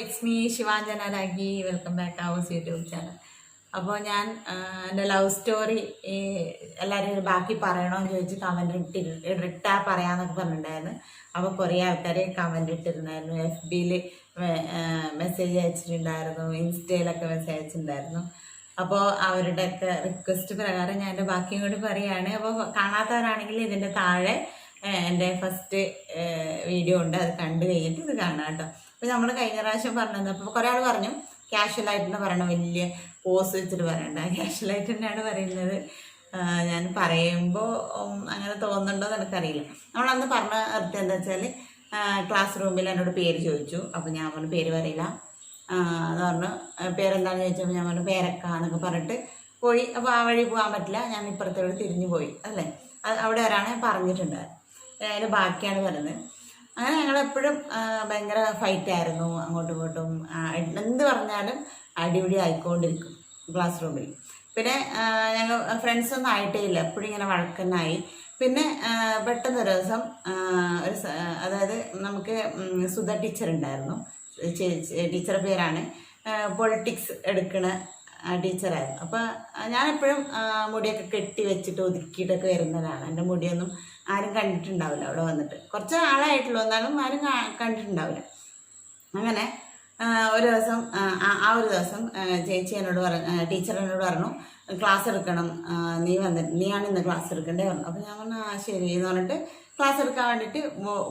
It's me Shivanjana Ragi welcome back house YouTube channel അപ്പോൾ ഞാൻ എന്റെ ലവ് സ്റ്റോറി എല്ലാവരും ബാക്കി പറയണമെന്ന് ചോദിച്ച് കമന്റ് ഇട്ടി ഇട്ടാ പറയാന്നൊക്കെ പറഞ്ഞിട്ടുണ്ടായിരുന്നു. അപ്പോൾ കുറേ ആൾക്കാർ കമന്റ് ഇട്ടിരുന്നായിരുന്നു എഫ് ബിയിൽ മെസ്സേജ് അയച്ചിട്ടുണ്ടായിരുന്നു. ഇൻസ്റ്റയിലൊക്കെ മെസ്സേജ് അയച്ചിട്ടുണ്ടായിരുന്നു. അപ്പോൾ അവരുടെയൊക്കെ റിക്വസ്റ്റ് പ്രകാരം ഞാൻ എന്റെ ബാക്കിയും കൂടി പറയുകയാണ് അപ്പോൾ കാണാത്തവരാണെങ്കിൽ ഇതിന്റെ താഴെ എന്റെ ഫസ്റ്റ് വീഡിയോ ഉണ്ട്. അത് കണ്ടു കഴിഞ്ഞിട്ട് ഇത് കാണാം കേട്ടോ. അപ്പോൾ നമ്മൾ കഴിഞ്ഞ പ്രാവശ്യം പറഞ്ഞത് അപ്പോൾ കുറേ ആൾ പറഞ്ഞു ക്യാഷ്വൽ ആയിട്ട് തന്നെ പറയണം വലിയ പോസ് വെച്ചിട്ട് പറയണ്ട. ക്യാഷ്വൽ ആയിട്ട് തന്നെയാണ് പറയുന്നത്. ഞാൻ പറയുമ്പോൾ അങ്ങനെ തോന്നുന്നുണ്ടോ എന്ന് എനിക്കറിയില്ല. നമ്മളന്ന് പറഞ്ഞ അർത്ഥം എന്താ വെച്ചാൽ ക്ലാസ് റൂമിൽ എന്നോട് പേര് ചോദിച്ചു. അപ്പോൾ ഞാൻ പറഞ്ഞു പേര് പറയില്ല. എന്ന് പറഞ്ഞു. "ആ, പേരെന്താണെന്ന് ചോദിച്ചപ്പോൾ ഞാൻ പറഞ്ഞു പേരക്ക എന്നൊക്കെ പറഞ്ഞിട്ട് പോയി. അപ്പോൾ ആ വഴി പോകാൻ പറ്റില്ല. ഞാൻ ഇപ്പുറത്തോട് തിരിഞ്ഞു പോയി അല്ലേ? അവിടെ ഒരാളെ പറഞ്ഞിട്ടുണ്ടായിരുന്നു. അതിന് ബാക്കിയാണ് പറയുന്നത് അങ്ങനെ ഞങ്ങൾ എപ്പോഴും ഭയങ്കര ഫൈറ്റ് ആയിരുന്നു. അങ്ങോട്ടും ഇങ്ങോട്ടും എന്ത് പറഞ്ഞാലും അടിപിടി ആയിക്കൊണ്ടിരിക്കും ക്ലാസ് റൂമിൽ പിന്നെ ഞങ്ങൾ ഫ്രണ്ട്സൊന്നും ആയിട്ടേ ഇല്ല എപ്പോഴും ഇങ്ങനെ വഴക്കന്നായി. പിന്നെ പെട്ടെന്ന് ഒരു ദിവസം ഒരു അതായത് നമുക്ക് സുധ ടീച്ചർ ഉണ്ടായിരുന്നു. ടീച്ചറുടെ പേരാണ്. പൊളിറ്റിക്സ് എടുക്കണ ടീച്ചറായിരുന്നു. അപ്പോൾ ഞാനെപ്പോഴും മുടിയൊക്കെ കെട്ടി വെച്ചിട്ട് ഒതുക്കിയിട്ടൊക്കെ വരുന്നതാണ് എന്റെ മുടിയൊന്നും ആരും കണ്ടിട്ടുണ്ടാവില്ല അവിടെ വന്നിട്ട്. കുറച്ച് ആളായിട്ടുള്ളൂ. എന്നാലും ആരും കണ്ടിട്ടുണ്ടാവില്ല. അങ്ങനെ ഒരു ദിവസം ആ, ഒരു ദിവസം ചേച്ചി എന്നോട് പറഞ്ഞു ടീച്ചർ എന്നോട് പറഞ്ഞു ക്ലാസ് എടുക്കണം. നീ വന്നിട്ട് നീയാണ് ഇന്ന് ക്ലാസ് എടുക്കേണ്ടത് പറഞ്ഞു. അപ്പോൾ ഞാൻ പറഞ്ഞു ആ ശരി. എന്ന് പറഞ്ഞിട്ട് ക്ലാസ് എടുക്കാൻ വേണ്ടിയിട്ട്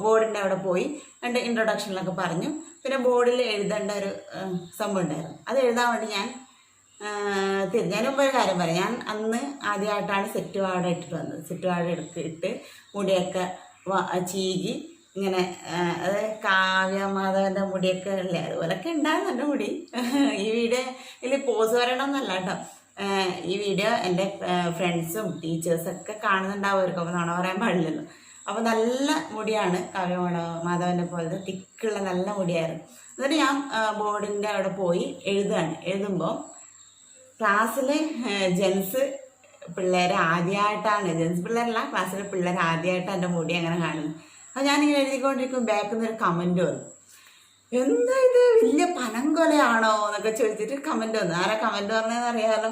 ബോർഡിന്റെ അവിടെ പോയി എന്റെ ഇൻട്രൊഡക്ഷനിലൊക്കെ പറഞ്ഞു. പിന്നെ ബോർഡിൽ എഴുതേണ്ട ഒരു സംഭവം ഉണ്ടായിരുന്നു. അത് എഴുതാൻ വേണ്ടി ഞാൻ മുമ്പ് ഒരു കാര്യം പറയാം. ഞാൻ അന്ന് ആദ്യമായിട്ടാണ് സെറ്റ് വാട ഇട്ടിട്ട് വന്നത്. സെറ്റ് വാട എടുത്തിട്ട് മുടിയൊക്കെ ചീകി ഇങ്ങനെ അത് കാവ്യമാധവന്റെ മുടിയൊക്കെ അല്ലേ? അതുപോലൊക്കെ ഉണ്ടായിരുന്നു എന്റെ മുടി. ഈ വീഡിയോ ഇതിൽ പോസ് പറയണമെന്നല്ല കേട്ടോ ഈ വീഡിയോ എന്റെ ഫ്രണ്ട്സും ടീച്ചേഴ്സൊക്കെ കാണുന്നുണ്ടാവും അവർക്ക് അപ്പോൾ നുണ പറയാൻ പാടില്ലല്ലോ. അപ്പോൾ നല്ല മുടിയാണ് കാവ്യമാധവ മാധവന്റെ പോലത്തെ തിക്കുള്ള നല്ല മുടിയായിരുന്നു. എന്നിട്ട് ഞാൻ ബോർഡിന്റെ അവിടെ പോയി എഴുതുകയാണ്. എഴുതുമ്പോൾ ക്ലാസ്സിലെ ജെൻസ് പിള്ളേരെ ആദ്യമായിട്ടാണ് ജെൻസ് പിള്ളേരല്ല ക്ലാസ്സിലെ പിള്ളേർ ആദ്യമായിട്ട് എന്റെ മുടി അങ്ങനെ കാണുന്നത് അപ്പോൾ ഞാനിങ്ങനെ എഴുതിക്കൊണ്ടിരിക്കും ബാക്കിൽ നിന്ന് ഒരു കമന്റ് വന്നു. എന്താ ഇത്? വലിയ പനംകൊലയാണോ എന്നൊക്കെ ചോദിച്ചിട്ട് കമന്റ് വന്നു. ആരാ കമന്റ് പറഞ്ഞതെന്ന് അറിയാമല്ലോ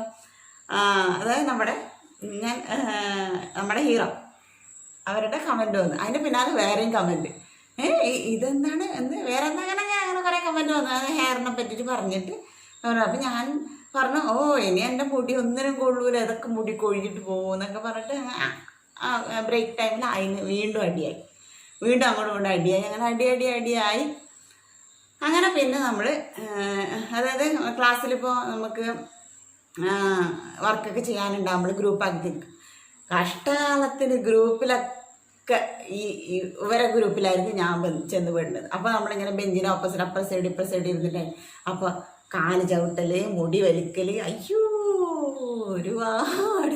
അതായത് നമ്മുടെ ഞാൻ നമ്മുടെ ഹീറോ. അവരുടെ കമന്റ് വന്നു. അതിന്റെ പിന്നാലെ വേറെയും കമന്റ് ഏ ഇതെന്താണ്? എന്ത്? വേറെ എന്താ അങ്ങനെ അങ്ങനെ കുറേ കമന്റ് വന്നു. അത് ഹെയറിനെ പറ്റിയിട്ട് പറഞ്ഞിട്ട് അപ്പം ഞാൻ പറഞ്ഞു ഓ ഇനി എന്റെ മുടി ഒന്നിനും കൊള്ളൂല ഇതൊക്കെ മുടി കൊഴിഞ്ഞിട്ട് പോകും എന്നൊക്കെ പറഞ്ഞിട്ട് ബ്രേക്ക് ടൈമിൽ അതിന് വീണ്ടും അടിയായി. വീണ്ടും അങ്ങോട്ടും ഇങ്ങോട്ടും അടിയായി. അങ്ങനെ അടി അടി അടിയായി അങ്ങനെ പിന്നെ നമ്മൾ അതായത് ക്ലാസ്സിലിപ്പോൾ നമുക്ക് വർക്കൊക്കെ ചെയ്യാനുണ്ടാകുമ്പോൾ ഗ്രൂപ്പാക്കി തിരിക്കും കഷ്ടകാലത്തിന് ഗ്രൂപ്പിലൊക്കെ ഈ ഇവരെ ഗ്രൂപ്പിലായിരുന്നു ഞാൻ ചെന്ന് പെടുന്നത് അപ്പോൾ നമ്മളിങ്ങനെ ബെഞ്ചിന് opposite upper side upper side ഇരുന്നില്ലേ അപ്പോൾ കാൽ ചവിട്ടൽ മുടി വലിക്കൽ. അയ്യോ ഒരുപാട്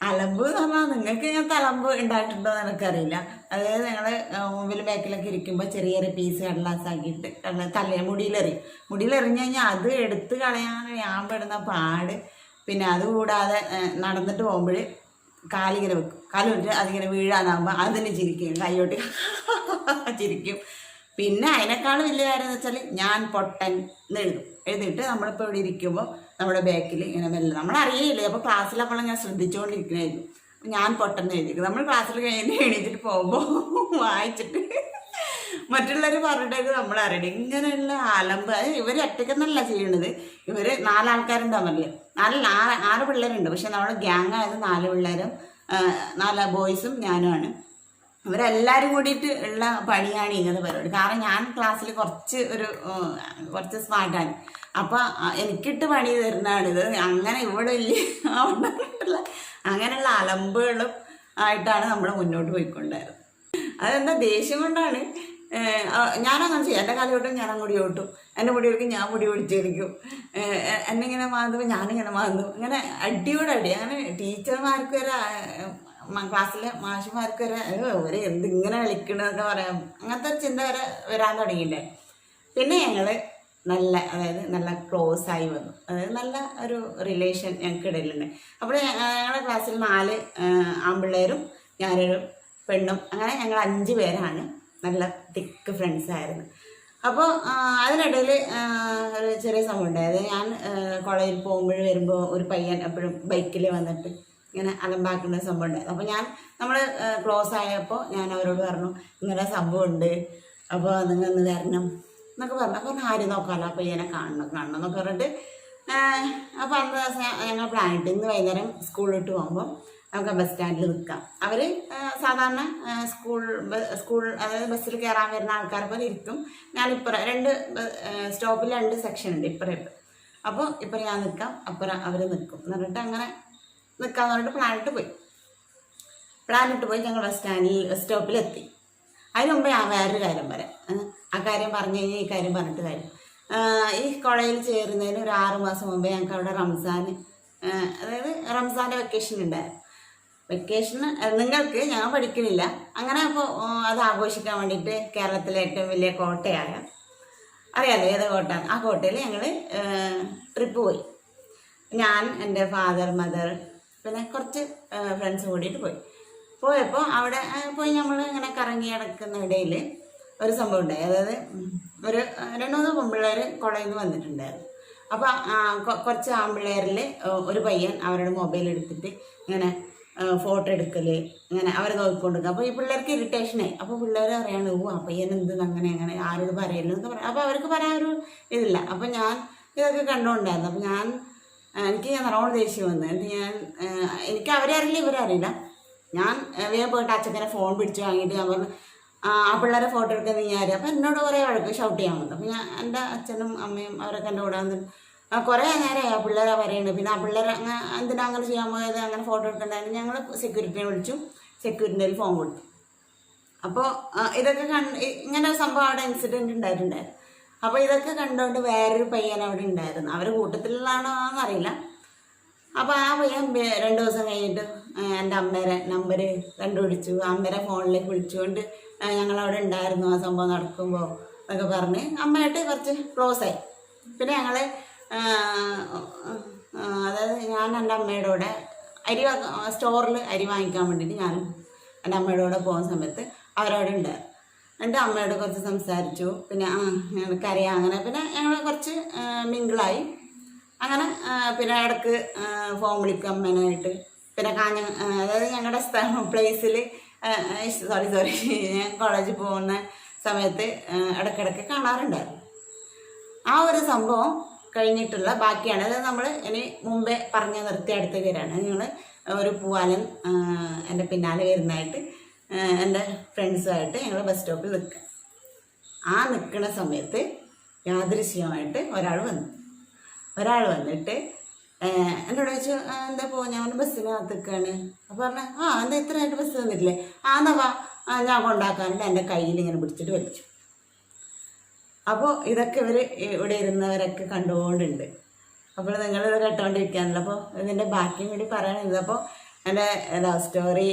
അലമ്പ് പറഞ്ഞാൽ നിങ്ങൾക്ക് ഇങ്ങനത്തെ തലമ്പ് ഉണ്ടായിട്ടുണ്ടോ എന്ന് എനിക്കറിയില്ല. അതായത് ഞങ്ങൾ മുമ്പിൽ ബാക്കിലൊക്കെ ഇരിക്കുമ്പോൾ ചെറിയ ചെറിയ പീസ് കടലാസ് ആക്കിയിട്ട് കടല തല മുടിയിലെറിയും. മുടിയിലെറിഞ്ഞു കഴിഞ്ഞാൽ അത് എടുത്ത് കളയാൻ ഞാൻ പെടുന്ന പാട്. പിന്നെ അതുകൂടാതെ നടന്നിട്ട് പോകുമ്പോൾ കാലിങ്ങനെ വെക്കും. കാൽ വിട്ട് അതിങ്ങനെ വീഴാനാകുമ്പോൾ അതിന് ചിരിക്കും. കൈയോട്ട് ചിരിക്കും. പിന്നെ അതിനേക്കാൾ വലിയ കാര്യം എന്ന് വെച്ചാൽ ഞാൻ പൊട്ടൻ എന്ന് എഴുതും. എഴുതിയിട്ട് നമ്മളിപ്പോൾ ഇവിടെ ഇരിക്കുമ്പോൾ നമ്മുടെ ബാക്കിൽ ഇങ്ങനെ മെല്ലെ. നമ്മളറിയില്ലേ അപ്പോൾ ക്ലാസ്സിലപ്പോൾ ഞാൻ ശ്രദ്ധിച്ചുകൊണ്ടിരിക്കണായിരുന്നു ഞാൻ പൊട്ടൻ എന്ന് എഴുതിയിരിക്കും നമ്മൾ ക്ലാസ്സിൽ കഴിഞ്ഞ് എഴുതിയിട്ട് പോകുമ്പോൾ വായിച്ചിട്ട് മറ്റുള്ളവർ പറഞ്ഞിട്ട് നമ്മൾ അറിയണം. ഇങ്ങനെയുള്ള ആലമ്പ്. അത് ഇവർ ഒറ്റയ്ക്കെന്നല്ല ചെയ്യണത്. ഇവർ നാലാൾക്കാരുണ്ടാവില്ലേ നാല് ആറ് ആറ് പിള്ളേരുണ്ട്. പക്ഷെ നമ്മുടെ ഗ്യാങ് ആയത് നാല് പിള്ളേരും നാല് ബോയ്സും ഞാനുമാണ് ഇവരെല്ലാവരും കൂടിയിട്ട് ഉള്ള പണിയാണ് ഇങ്ങനത്തെ പരിപാടി. കാരണം ഞാൻ ക്ലാസ്സിൽ കുറച്ച് ഒരു കുറച്ച് സ്മാർട്ടാണ്. അപ്പോൾ എനിക്കിട്ട് പണി തരുന്നതാണ്. ഇത് അങ്ങനെ ഇവിടെ ഇല്ല. അങ്ങനെയുള്ള അലമ്പുകളും ആയിട്ടാണ് നമ്മൾ മുന്നോട്ട് പോയിക്കൊണ്ടായിരുന്നത് അതെന്താ ദേഷ്യം കൊണ്ടാണ്? ഞാനങ്ങനെ ചെയ്യും. എന്റെ കാലഘട്ടം ഞാൻ അങ്ങോട്ട് ഓട്ടും എന്റെ മുടി ഓടിക്കും ഞാൻ മുടി ഓടിച്ചിരിക്കും എന്നെ ഇങ്ങനെ മാന്തുമ്പോൾ ഞാനിങ്ങനെ മാന്തും. അങ്ങനെ അടിയോടടി. അടി അങ്ങനെ ടീച്ചർമാർക്ക് വരെ ക്ലാസ്സിലെ മാഷിമാർക്ക് വരെ ഒരു എന്തിങ്ങനെ കളിക്കണമെന്നൊക്കെ പറയാം. അങ്ങനത്തെ ഒരു ചിന്ത വരെ വരാൻ തുടങ്ങിയില്ലേ? പിന്നെ ഞങ്ങൾ നല്ല അതായത് നല്ല ക്ലോസ് ആയി വന്നു. അതായത് നല്ല ഒരു റിലേഷൻ ഞങ്ങൾക്കിടയിലുണ്ട് അപ്പോൾ ഞങ്ങളുടെ ക്ലാസ്സിൽ നാല് ആൺപിള്ളേരും ഞാനൊരു പെണ്ണും അങ്ങനെ ഞങ്ങൾ അഞ്ച് പേരാണ് നല്ല തിക്ക് ഫ്രണ്ട്സ് ആയിരുന്നു. അപ്പോൾ അതിനിടയിൽ ഒരു ചെറിയ സംഭവം ഉണ്ടായത് ഞാൻ കോളേജിൽ പോകുമ്പോൾ വരുമ്പോൾ ഒരു പയ്യൻ എപ്പോഴും ബൈക്കിൽ വന്നിട്ട് ഇങ്ങനെ അലമ്പാക്കുന്ന സംഭവം ഉണ്ടായിരുന്നു. അപ്പോൾ ഞാൻ നമ്മൾ ക്ലോസ് ആയപ്പോൾ ഞാൻ അവരോട് പറഞ്ഞു ഇങ്ങനെ സംഭവം ഉണ്ട് അപ്പോൾ നിങ്ങൾ ഒന്ന് വരണം. എന്നൊക്കെ പറഞ്ഞു. അപ്പോൾ ആര് നോക്കാമല്ലോ അപ്പം ഇങ്ങനെ കാണണം കാണണം എന്നൊക്കെ പറഞ്ഞിട്ട് അപ്പോൾ അന്ന് ദിവസം ഞങ്ങൾ പ്ലാൻ ഇട്ട് ഇന്ന് വൈകുന്നേരം സ്കൂളിലോട്ട് പോകുമ്പോൾ നമുക്ക് ബസ് സ്റ്റാൻഡിൽ നിൽക്കാം അവർ സാധാരണ സ്കൂൾ സ്കൂൾ അതായത് ബസ്സിൽ കയറാൻ വരുന്ന ആൾക്കാരെ പോലെ ഇരിക്കും. ഞാൻ ഇപ്പുറം രണ്ട് സ്റ്റോപ്പിൽ രണ്ട് സെക്ഷൻ ഉണ്ട് ഇപ്പുറം ഇപ്പം അപ്പോൾ ഇപ്പുറം ഞാൻ നിൽക്കാം അപ്പുറം അവർ നിൽക്കും. എന്നിട്ട് അങ്ങനെ നിൽക്കാന്ന് പറഞ്ഞിട്ട് പ്ലാനിട്ട് പോയി. പ്ലാനിട്ട് പോയി ഞങ്ങൾ ബസ് സ്റ്റാൻഡിൽ ബസ് സ്റ്റോപ്പിലെത്തി അതിന് മുമ്പേ ആ വേറൊരു കാര്യം പറയാം. ആ കാര്യം പറഞ്ഞു കഴിഞ്ഞാൽ ഈ കാര്യം പറഞ്ഞിട്ട് കാര്യം. ഈ കോളേജിൽ ചേരുന്നതിന് ഒരു ആറ് മാസം മുമ്പേ ഞങ്ങൾക്ക് അവിടെ റംസാൻ അതായത് റംസാന്റെ വെക്കേഷൻ ഉണ്ടായിരുന്നു. വെക്കേഷൻ നിങ്ങൾക്ക് ഞാൻ പഠിക്കുന്നില്ല. അങ്ങനെ അപ്പോൾ അത് ആഘോഷിക്കാൻ വേണ്ടിയിട്ട് കേരളത്തിലെ ഏറ്റവും വലിയ കോട്ടയായ അറിയാലോ ഏത് കോട്ട? ആ കോട്ടയിൽ ഞങ്ങൾ ട്രിപ്പ് പോയി. ഞാൻ എന്റെ ഫാദർ മദർ പിന്നെ കുറച്ച് ഫ്രണ്ട്സ് കൂടിയിട്ട് പോയി. പോയപ്പോൾ അവിടെ പോയി നമ്മൾ ഇങ്ങനെ കറങ്ങി നടക്കുന്ന ഇടയിൽ ഒരു സംഭവം ഉണ്ടായി. അതായത് ഒരു രണ്ടു മൂന്ന് പെൺപിള്ളേർ കോളേജിൽ നിന്ന് വന്നിട്ടുണ്ടായിരുന്നു അപ്പോൾ കുറച്ച് ആൺപിള്ളേരിൽ ഒരു പയ്യൻ അവരുടെ മൊബൈൽ എടുത്തിട്ട് ഇങ്ങനെ ഫോട്ടോ എടുക്കൽ ഇങ്ങനെ അവരെ നോക്കിക്കൊണ്ടിരിക്കുക അപ്പോൾ ഈ പിള്ളേർക്ക് ഇറിറ്റേഷനായി അപ്പോൾ പിള്ളേർ പറയാണ് ഓ ആ പയ്യൻ എന്ത് അങ്ങനെ അങ്ങനെ ആരോട് പറയല്ലോ എന്നൊക്കെ പറയാം അപ്പോൾ അവർക്ക് പറയാൻ ഒരു ഇതില്ല. അപ്പോൾ ഞാൻ ഇതൊക്കെ കണ്ടുകൊണ്ടായിരുന്നു അപ്പോൾ ഞാൻ എനിക്ക് നല്ലോണം ദേഷ്യം വന്നു. എന്നിട്ട് ഞാൻ എനിക്ക് അവരെ അറിയില്ല ഇവരെ അറിയില്ല. ഞാൻ വേഗം പോയിട്ട് അച്ഛനെ ഫോൺ പിടിച്ച് വാങ്ങിയിട്ട് ഞാൻ പറഞ്ഞു ആ പിള്ളേരെ ഫോട്ടോ എടുക്കാൻ നീ ആര്? അപ്പം എന്നോട് കുറേ വഴക്ക് ഷൗട്ട് ചെയ്യാൻ വന്നു. അപ്പം ഞാൻ എന്റെ അച്ഛനും അമ്മയും അവരൊക്കെ എന്റെ കൂടെ വന്നിട്ട് കുറേ നേരമായി ആ പിള്ളേരെ പറയുന്നത്. പിന്നെ ആ പിള്ളേരെ അങ്ങനെ എന്തിനാ അങ്ങനെ ചെയ്യാൻ പോയത്? അങ്ങനെ ഫോട്ടോ എടുക്കണ്ടായിരുന്നു. ഞങ്ങൾ സെക്യൂരിറ്റിനെ വിളിച്ചു. സെക്യൂരിറ്റിന്റെ ഫോൺ കൊടുത്തു. അപ്പോൾ ഇതൊക്കെ കണ്ട് ഇങ്ങനെ ഒരു സംഭവം അവിടെ ഇൻസിഡന്റ് ഉണ്ടായിട്ടുണ്ടായിരുന്നു. അപ്പോൾ ഇതൊക്കെ കണ്ടുകൊണ്ട് വേറൊരു പയ്യൻ അവിടെ ഉണ്ടായിരുന്നു. അവർ കൂട്ടത്തിലാണോ എന്നറിയില്ല അപ്പോൾ ആ പയ്യൻ രണ്ടു ദിവസം കഴിഞ്ഞിട്ട് എന്റെ അമ്മേരെ നമ്പർ കണ്ടുപിടിച്ചു. അമ്മേരെ ഫോണിലേക്ക് വിളിച്ചുകൊണ്ട് ഞങ്ങൾ അവിടെ ഉണ്ടായിരുന്നു. ആ സംഭവം നടക്കുമ്പോൾ എന്നൊക്കെ പറഞ്ഞ് അമ്മയായിട്ട് കുറച്ച് ക്ലോസ് ആയി. പിന്നെ ഞങ്ങൾ അതായത് ഞാൻ എന്റെ അമ്മയുടെ കൂടെ അരി സ്റ്റോറിൽ അരി വാങ്ങിക്കാൻ വേണ്ടിയിട്ട് ഞാൻ എന്റെ അമ്മയുടെ കൂടെ പോകുന്ന സമയത്ത് അവരവിടെ ഉണ്ടായിരുന്നു. എന്റെ അമ്മയോട് കുറച്ച് സംസാരിച്ചു. പിന്നെ കരയ അങ്ങനെ. പിന്നെ ഞങ്ങൾ കുറച്ച് മിങ്കിളായി. അങ്ങനെ പിന്നെ ഇടയ്ക്ക് ഫോൺ വിളിക്കും അമ്മേനായിട്ട്. പിന്നെ കാഞ്ഞ അതായത് ഞങ്ങളുടെ സ്ഥലം പ്ലേസിൽ സോറി സോറി ഞാൻ കോളേജിൽ പോകുന്ന സമയത്ത് ഇടക്കിടക്ക് കാണാറുണ്ടായിരുന്നു. ആ ഒരു സംഭവം കഴിഞ്ഞിട്ടുള്ള ബാക്കിയാണ്. അതായത് നമ്മൾ ഇനി മുമ്പേ പറഞ്ഞ് നിർത്തി അടുത്ത് വരികയാണ് നിങ്ങൾ ഒരു പൂവാലൻ എന്റെ പിന്നാലെ വരുന്നതായിട്ട് എന്റെ ഫ്രണ്ട്സുമായിട്ട് ഞങ്ങൾ ബസ് സ്റ്റോപ്പിൽ നിൽക്കുക. ആ നിൽക്കുന്ന സമയത്ത് യാദൃശ്യമായിട്ട് ഒരാൾ വന്നു. ഒരാൾ വന്നിട്ട് എന്നോട് ചോദിച്ചു എന്താ പോ ഞാൻ ബസ്സിനകത്ത് നിൽക്കുകയാണ്. അപ്പോൾ പറഞ്ഞു ആ എന്താ ഇത്രയായിട്ട് ബസ് വന്നിട്ടില്ലേ? ആ എന്നാ വാ. ഞാൻ കൊണ്ടാക്കാനുണ്ട് എന്റെ കയ്യിൽ ഇങ്ങനെ പിടിച്ചിട്ട് വലിച്ചു. അപ്പോൾ ഇതൊക്കെ ഇവർ ഇവിടെ ഇരുന്നവരൊക്കെ കണ്ടുകൊണ്ടുണ്ട്. അപ്പോൾ നിങ്ങളിത് കേട്ടോണ്ടിരിക്കുകയാണല്ലോ അപ്പോൾ ഇതിന്റെ ബാക്കിയും കൂടി പറയാനുണ്ട് അപ്പോൾ എന്റെ ലവ് സ്റ്റോറി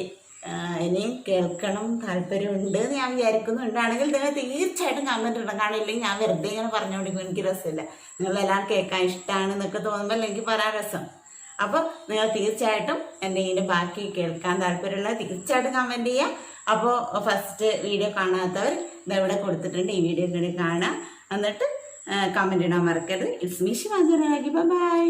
ഇനിയും കേൾക്കണം താല്പര്യമുണ്ട് എന്ന് ഞാൻ വിചാരിക്കുന്നുണ്ട് ആണെങ്കിൽ നിങ്ങൾ തീർച്ചയായിട്ടും കമന്റ് ഇടണം. കാരണം ഇല്ലെങ്കിൽ ഞാൻ വെറുതെ ഇങ്ങനെ പറഞ്ഞുകൊണ്ടിരിക്കും എനിക്ക് രസമില്ല. നിങ്ങളെല്ലാം കേൾക്കാൻ ഇഷ്ടമാണ് എന്നൊക്കെ തോന്നുമ്പോൾ എനിക്ക് പറയാൻ രസം. അപ്പോൾ നിങ്ങൾ തീർച്ചയായിട്ടും ഇതിന്റെ ബാക്കി കേൾക്കാൻ താല്പര്യമുള്ള തീർച്ചയായിട്ടും കമന്റ് ചെയ്യുക അപ്പോൾ ഫസ്റ്റ് വീഡിയോ കാണാത്തവർ ഇതെവിടെ കൊടുത്തിട്ടുണ്ട്. ഈ വീഡിയോ കൂടി കാണാം. എന്നിട്ട് കമന്റ് ഇടാൻ മറക്കരുത്. It's me ശിവാജനാഗി by